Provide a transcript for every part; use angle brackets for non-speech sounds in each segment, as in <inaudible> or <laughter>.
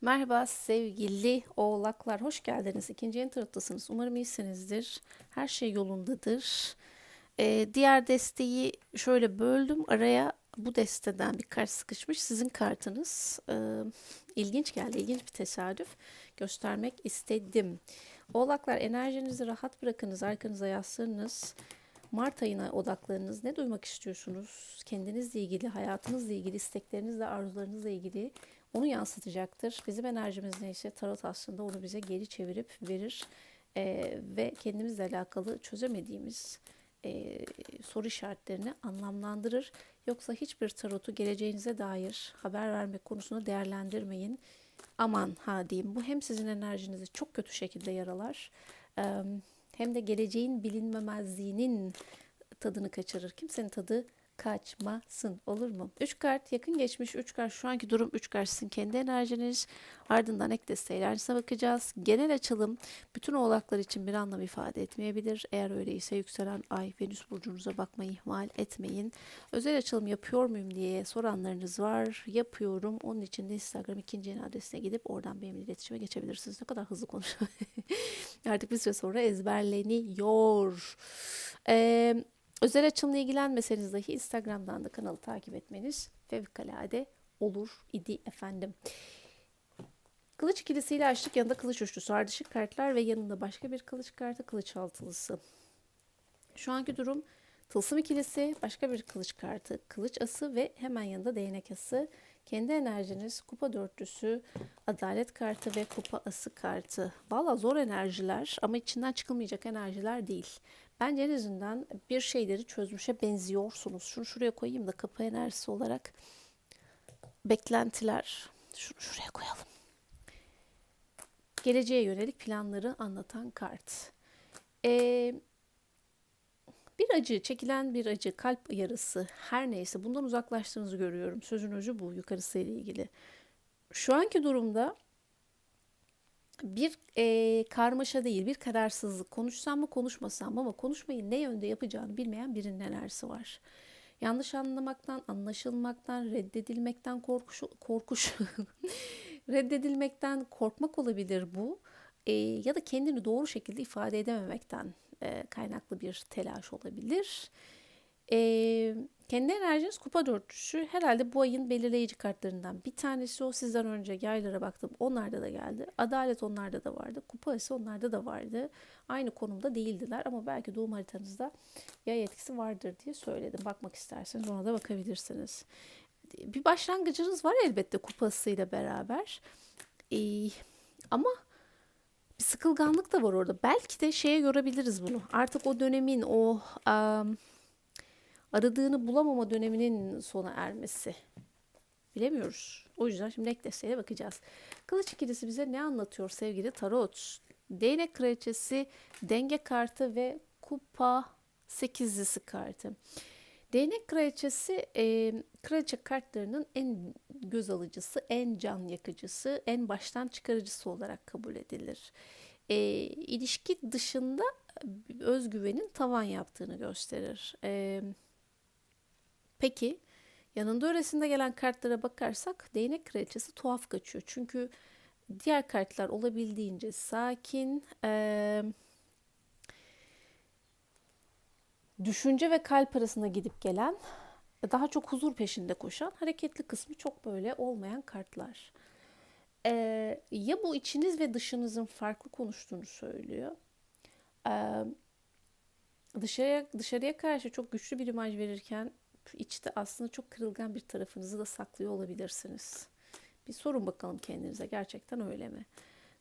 Merhaba sevgili oğlaklar, hoş geldiniz. İkinci yeni tarottasınız. Umarım iyisinizdir. Her şey yolundadır. Ee, diğer desteği şöyle böldüm. Araya bu desteden bir kart sıkışmış. Sizin kartınız. Ee, ilginç geldi, ilginç bir tesadüf. Göstermek istedim. Oğlaklar enerjinizi rahat bırakınız, arkanıza yaslanınız. Mart ayına odaklanınız. Ne duymak istiyorsunuz? Kendinizle ilgili, hayatınızla ilgili, isteklerinizle, arzularınızla ilgili onu yansıtacaktır. Bizim enerjimiz neyse tarot aslında onu bize geri çevirip verir. Ee, ve kendimizle alakalı çözemediğimiz e, soru işaretlerini anlamlandırır. Yoksa hiçbir tarotu geleceğinize dair haber vermek konusunda değerlendirmeyin. Aman ha diyeyim bu hem sizin enerjinizi çok kötü şekilde yaralar e, hem de geleceğin bilinmemezliğinin tadını kaçırır. Kimsenin tadı kaçmasın olur mu? 3 kart yakın geçmiş 3 kart şu anki durum 3 kart sizin kendi enerjiniz ardından ek desteği enerjisine bakacağız. Genel açılım bütün oğlaklar için bir anlam ifade etmeyebilir. Eğer öyleyse yükselen ay Venüs burcunuza bakmayı ihmal etmeyin. Özel açılım yapıyor muyum diye soranlarınız var. Yapıyorum. Onun için de Instagram ikinci yeni adresine gidip oradan benimle iletişime geçebilirsiniz. Ne kadar hızlı konuşuyorum. <laughs> Artık bir süre sonra ezberleniyor. Eee Özel açımla ilgilenmeseniz dahi Instagram'dan da kanalı takip etmeniz fevkalade olur idi efendim. Kılıç ikilisiyle açtık yanında kılıç üçlüsü ardışık kartlar ve yanında başka bir kılıç kartı kılıç altılısı. Şu anki durum tılsım ikilisi, başka bir kılıç kartı, kılıç ası ve hemen yanında değnek ası. Kendi enerjiniz kupa dörtlüsü, adalet kartı ve kupa ası kartı. Valla zor enerjiler ama içinden çıkılmayacak enerjiler değil. Bence en azından bir şeyleri çözmüşe benziyorsunuz. Şunu şuraya koyayım da kapı enerjisi olarak beklentiler. Şunu şuraya koyalım. Geleceğe yönelik planları anlatan kart. Ee, bir acı, çekilen bir acı, kalp yarısı her neyse bundan uzaklaştığınızı görüyorum. Sözün özü bu yukarısı ile ilgili. Şu anki durumda bir e, karmaşa değil, bir kararsızlık. Konuşsam mı konuşmasam mı ama konuşmayı ne yönde yapacağını bilmeyen birinin enerjisi var. Yanlış anlamaktan, anlaşılmaktan, reddedilmekten korkuş, korkuş <laughs> reddedilmekten korkmak olabilir bu. E, ya da kendini doğru şekilde ifade edememekten e, kaynaklı bir telaş olabilir. E, kendi enerjiniz kupa dörtlüsü herhalde bu ayın belirleyici kartlarından bir tanesi o. Sizden önce yaylara baktım onlarda da geldi. Adalet onlarda da vardı. Kupa ise onlarda da vardı. Aynı konumda değildiler ama belki doğum haritanızda yay etkisi vardır diye söyledim. Bakmak isterseniz ona da bakabilirsiniz. Bir başlangıcınız var elbette kupasıyla beraber. Ee, ama bir sıkılganlık da var orada. Belki de şeye görebiliriz bunu. Artık o dönemin o um, aradığını bulamama döneminin sona ermesi. Bilemiyoruz. O yüzden şimdi ek desteğe bakacağız. Kılıç ikilisi bize ne anlatıyor sevgili tarot? Değnek kraliçesi, denge kartı ve kupa sekizlisi kartı. Değnek kraliçesi e, kraliçe kartlarının en göz alıcısı, en can yakıcısı, en baştan çıkarıcısı olarak kabul edilir. E, ilişki dışında özgüvenin tavan yaptığını gösterir. E, peki yanında öresinde gelen kartlara bakarsak değnek kraliçesi tuhaf kaçıyor. Çünkü diğer kartlar olabildiğince sakin, e, düşünce ve kalp arasında gidip gelen, daha çok huzur peşinde koşan, hareketli kısmı çok böyle olmayan kartlar. Ee, ya bu içiniz ve dışınızın farklı konuştuğunu söylüyor. Ee, dışarıya, dışarıya karşı çok güçlü bir imaj verirken içte aslında çok kırılgan bir tarafınızı da saklıyor olabilirsiniz. Bir sorun bakalım kendinize gerçekten öyle mi?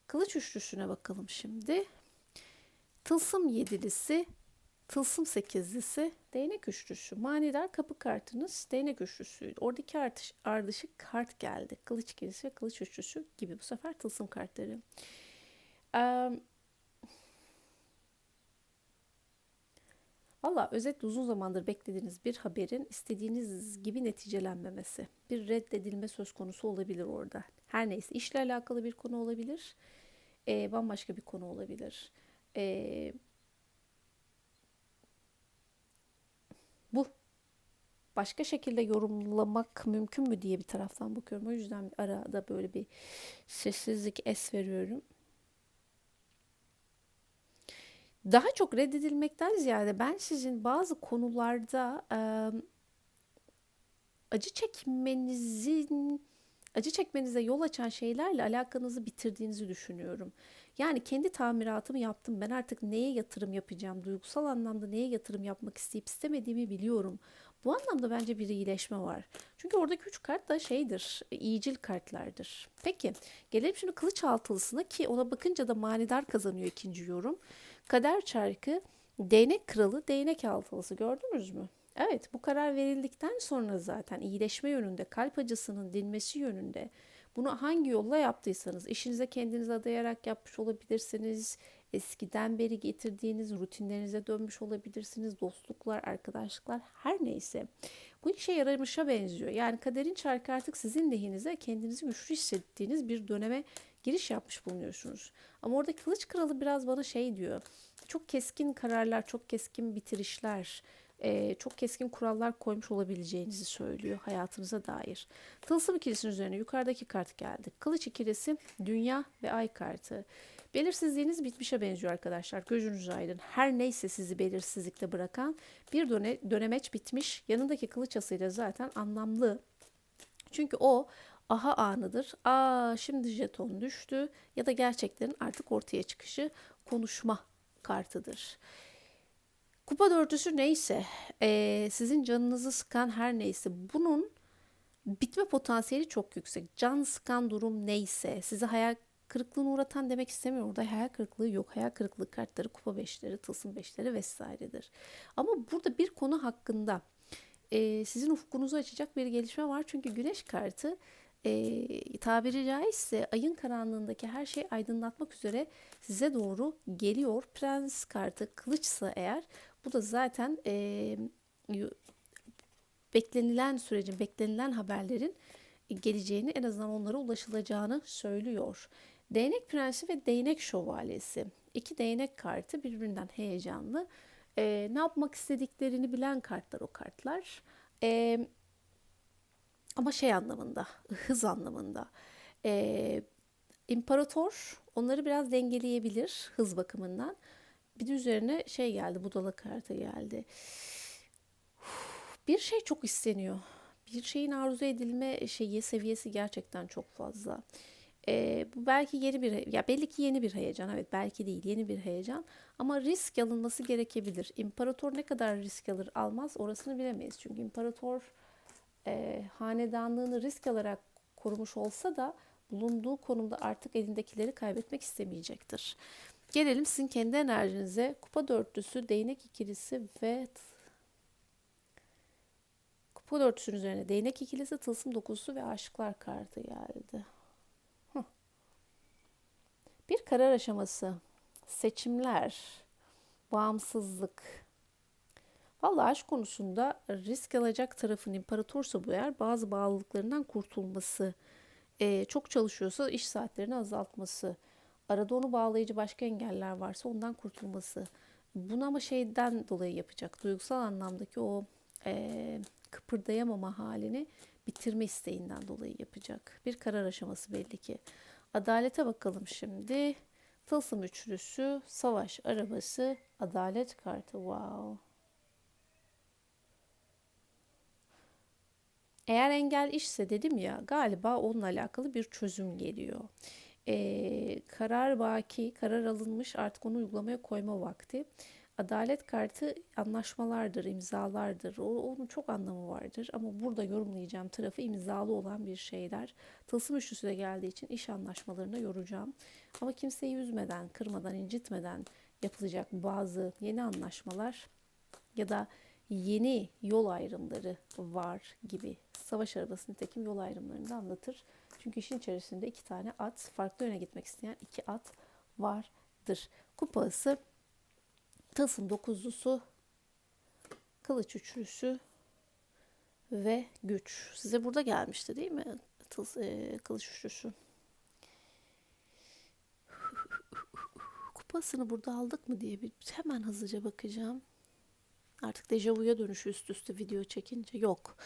Kılıç üçlüsüne bakalım şimdi. Tılsım yedilisi Tılsım sekizlisi, değnek üçlüsü, manidar kapı kartınız değnek üçlüsüydü. Oradaki artış, ardışık kart geldi. Kılıç ikilisi ve kılıç üçlüsü gibi bu sefer tılsım kartları. Ee, Valla özetle uzun zamandır beklediğiniz bir haberin istediğiniz gibi neticelenmemesi. Bir reddedilme söz konusu olabilir orada. Her neyse işle alakalı bir konu olabilir. E, bambaşka bir konu olabilir. E, Bu. başka şekilde yorumlamak mümkün mü diye bir taraftan bakıyorum. O yüzden arada böyle bir sessizlik es veriyorum. Daha çok reddedilmekten ziyade ben sizin bazı konularda e, acı çekmenizin acı çekmenize yol açan şeylerle alakanızı bitirdiğinizi düşünüyorum. Yani kendi tamiratımı yaptım. Ben artık neye yatırım yapacağım? Duygusal anlamda neye yatırım yapmak isteyip istemediğimi biliyorum. Bu anlamda bence bir iyileşme var. Çünkü oradaki üç kart da şeydir, iyicil kartlardır. Peki, gelelim şimdi kılıç altılısına ki ona bakınca da manidar kazanıyor ikinci yorum. Kader çarkı, değnek kralı, değnek altılısı gördünüz mü? Evet, bu karar verildikten sonra zaten iyileşme yönünde, kalp acısının dinmesi yönünde bunu hangi yolla yaptıysanız, işinize kendiniz adayarak yapmış olabilirsiniz, eskiden beri getirdiğiniz rutinlerinize dönmüş olabilirsiniz, dostluklar, arkadaşlıklar her neyse. Bu işe yaramışa benziyor. Yani kaderin çarkı artık sizin lehinize kendinizi güçlü hissettiğiniz bir döneme giriş yapmış bulunuyorsunuz. Ama orada kılıç kralı biraz bana şey diyor. Çok keskin kararlar, çok keskin bitirişler, e, çok keskin kurallar koymuş olabileceğinizi söylüyor hayatınıza dair. Tılsım ikilisinin üzerine yukarıdaki kart geldi. Kılıç ikilisi dünya ve ay kartı. Belirsizliğiniz bitmişe benziyor arkadaşlar. Gözünüz aydın. Her neyse sizi belirsizlikte bırakan bir döne, dönemeç bitmiş. Yanındaki kılıç asıyla zaten anlamlı. Çünkü o aha anıdır. Aa şimdi jeton düştü ya da gerçeklerin artık ortaya çıkışı konuşma kartıdır. Kupa dörtüsü neyse, e, sizin canınızı sıkan her neyse bunun bitme potansiyeli çok yüksek. Can sıkan durum neyse, sizi hayal kırıklığına uğratan demek istemiyorum. Orada hayal kırıklığı yok. Hayal kırıklığı kartları, kupa beşleri, tılsım beşleri vesairedir. Ama burada bir konu hakkında e, sizin ufkunuzu açacak bir gelişme var. Çünkü güneş kartı e, tabiri caizse ayın karanlığındaki her şeyi aydınlatmak üzere size doğru geliyor. Prens kartı kılıçsa eğer bu da zaten e, beklenilen sürecin, beklenilen haberlerin geleceğini en azından onlara ulaşılacağını söylüyor. Değnek Prensi ve Değnek Şövalyesi. İki değnek kartı birbirinden heyecanlı. E, ne yapmak istediklerini bilen kartlar o kartlar. E, ama şey anlamında, hız anlamında. E, İmparator onları biraz dengeleyebilir hız bakımından. Bir de üzerine şey geldi, budala kartı geldi. Bir şey çok isteniyor. Bir şeyin arzu edilme şeyi, seviyesi gerçekten çok fazla. Ee, bu belki yeni bir, ya belli ki yeni bir heyecan. Evet belki değil, yeni bir heyecan. Ama risk alınması gerekebilir. İmparator ne kadar risk alır almaz orasını bilemeyiz. Çünkü imparator e, hanedanlığını risk alarak korumuş olsa da bulunduğu konumda artık elindekileri kaybetmek istemeyecektir. Gelelim sizin kendi enerjinize. Kupa dörtlüsü, değnek ikilisi ve kupa dörtlüsünün üzerine değnek ikilisi, tılsım dokuzusu ve aşıklar kartı geldi. Bir karar aşaması, seçimler, bağımsızlık. Vallahi aşk konusunda risk alacak tarafın imparatorsa bu eğer bazı bağlılıklarından kurtulması, çok çalışıyorsa iş saatlerini azaltması, arada onu bağlayıcı başka engeller varsa ondan kurtulması. Bunu ama şeyden dolayı yapacak. Duygusal anlamdaki o e, kıpırdayamama halini bitirme isteğinden dolayı yapacak. Bir karar aşaması belli ki. Adalete bakalım şimdi. Tılsım üçlüsü, savaş arabası, adalet kartı. Wow. Eğer engel işse dedim ya galiba onunla alakalı bir çözüm geliyor e, karar baki, karar alınmış artık onu uygulamaya koyma vakti. Adalet kartı anlaşmalardır, imzalardır. O, onun çok anlamı vardır. Ama burada yorumlayacağım tarafı imzalı olan bir şeyler. Tılsım üçlüsü de geldiği için iş anlaşmalarına yoracağım. Ama kimseyi üzmeden, kırmadan, incitmeden yapılacak bazı yeni anlaşmalar ya da yeni yol ayrımları var gibi. Savaş arabası nitekim yol ayrımlarını da anlatır. Çünkü işin içerisinde iki tane at, farklı yöne gitmek isteyen iki at vardır. Kupası, tasın dokuzlusu, kılıç üçlüsü ve güç. Size burada gelmişti değil mi? Tız, e, kılıç üçlüsü. Kupasını burada aldık mı diye bir hemen hızlıca bakacağım. Artık dejavuya dönüşü üst üste video çekince yok.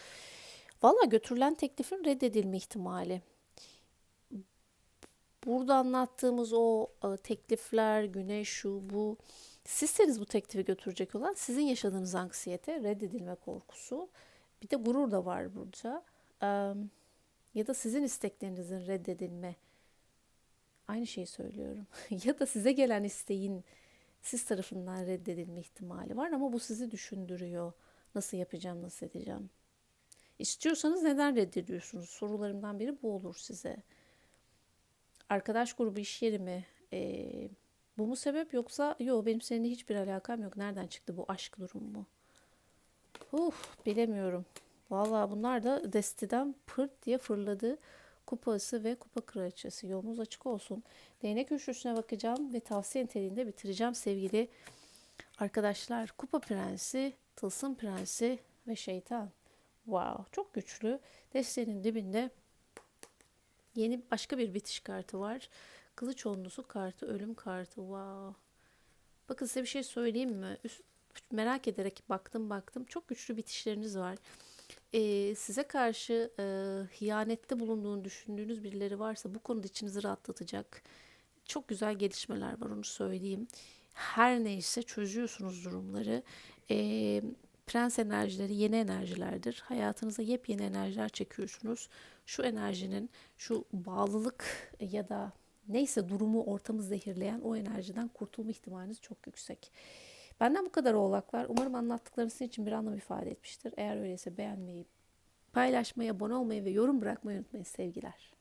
Valla götürülen teklifin reddedilme ihtimali. Burada anlattığımız o e, teklifler, güneş, şu, bu. Sizseniz bu teklifi götürecek olan sizin yaşadığınız anksiyete, reddedilme korkusu. Bir de gurur da var burada. Ya da sizin isteklerinizin reddedilme. Aynı şeyi söylüyorum. <laughs> ya da size gelen isteğin siz tarafından reddedilme ihtimali var ama bu sizi düşündürüyor. Nasıl yapacağım, nasıl edeceğim? İstiyorsanız neden reddediyorsunuz? Sorularımdan biri bu olur size. Arkadaş grubu, iş yeri mi? Ee, bu mu sebep yoksa yok benim seninle hiçbir alakam yok. Nereden çıktı bu aşk durumu mu? Uf, bilemiyorum. Vallahi bunlar da desteden pırt diye fırladı. Kupası ve kupa kraliçesi. Yolunuz açık olsun. Değnek üçlüsüne bakacağım ve tavsiye niteliğinde bitireceğim sevgili arkadaşlar. Kupa prensi, tılsım prensi ve şeytan. Wow, çok güçlü. Destenin dibinde yeni başka bir bitiş kartı var. Kılıç onlusu kartı, ölüm kartı. Wow. Bakın size bir şey söyleyeyim mi? Üst- merak ederek baktım baktım. Çok güçlü bitişleriniz var. Ee, size karşı e, hiyanette bulunduğunu düşündüğünüz birileri varsa bu konuda içinizi rahatlatacak. Çok güzel gelişmeler var onu söyleyeyim. Her neyse çözüyorsunuz durumları. Ee, prens enerjileri yeni enerjilerdir. Hayatınıza yepyeni enerjiler çekiyorsunuz. Şu enerjinin, şu bağlılık ya da neyse durumu ortamı zehirleyen o enerjiden kurtulma ihtimaliniz çok yüksek. Benden bu kadar oğlaklar. Umarım anlattıklarım sizin için bir anlam ifade etmiştir. Eğer öyleyse beğenmeyi, paylaşmayı, abone olmayı ve yorum bırakmayı unutmayın sevgiler.